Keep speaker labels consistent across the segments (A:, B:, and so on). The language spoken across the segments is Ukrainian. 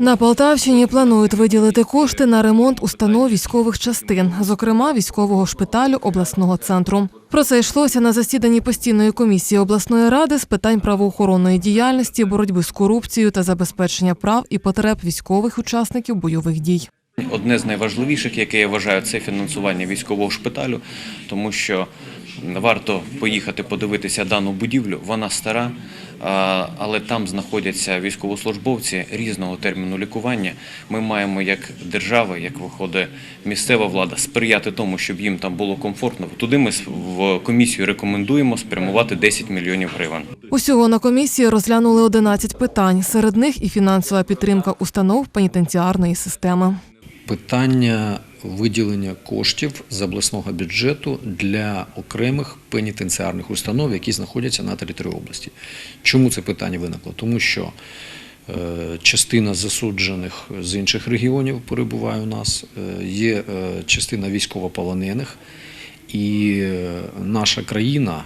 A: На Полтавщині планують виділити кошти на ремонт установ військових частин, зокрема військового шпиталю обласного центру. Про це йшлося на засіданні постійної комісії обласної ради з питань правоохоронної діяльності, боротьби з корупцією та забезпечення прав і потреб військових учасників бойових дій.
B: Одне з найважливіших, яке я вважаю, це фінансування військового шпиталю, тому що варто поїхати подивитися дану будівлю. Вона стара, але там знаходяться військовослужбовці різного терміну лікування. Ми маємо як держава, як виходить місцева влада, сприяти тому, щоб їм там було комфортно. Туди ми в комісію рекомендуємо спрямувати 10 мільйонів гривень.
A: Усього на комісії розглянули 11 питань. Серед них і фінансова підтримка установ пенітенціарної системи.
C: питання виділення коштів з обласного бюджету для окремих пенітенціарних установ, які знаходяться на території області. Чому це питання виникло? Тому що е, частина засуджених з інших регіонів перебуває у нас, е, є е, частина військовополонених, і наша країна,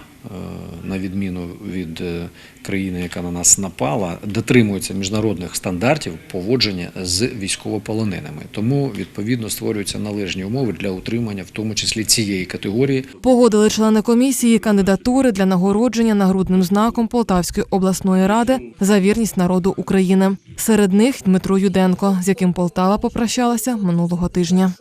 C: на відміну від е, країни, яка на нас напала, дотримується міжнародних стандартів поводження з військовополоненими. Тому відповідно створюються належні умови для утримання, в тому числі цієї категорії
A: Погодили члени комісії кандидатури для нагородження нагрудним знаком Полтавської обласної ради за вірність народу України. Серед них Дмитро Юденко, з яким Полтава попрощалася минулого тижня.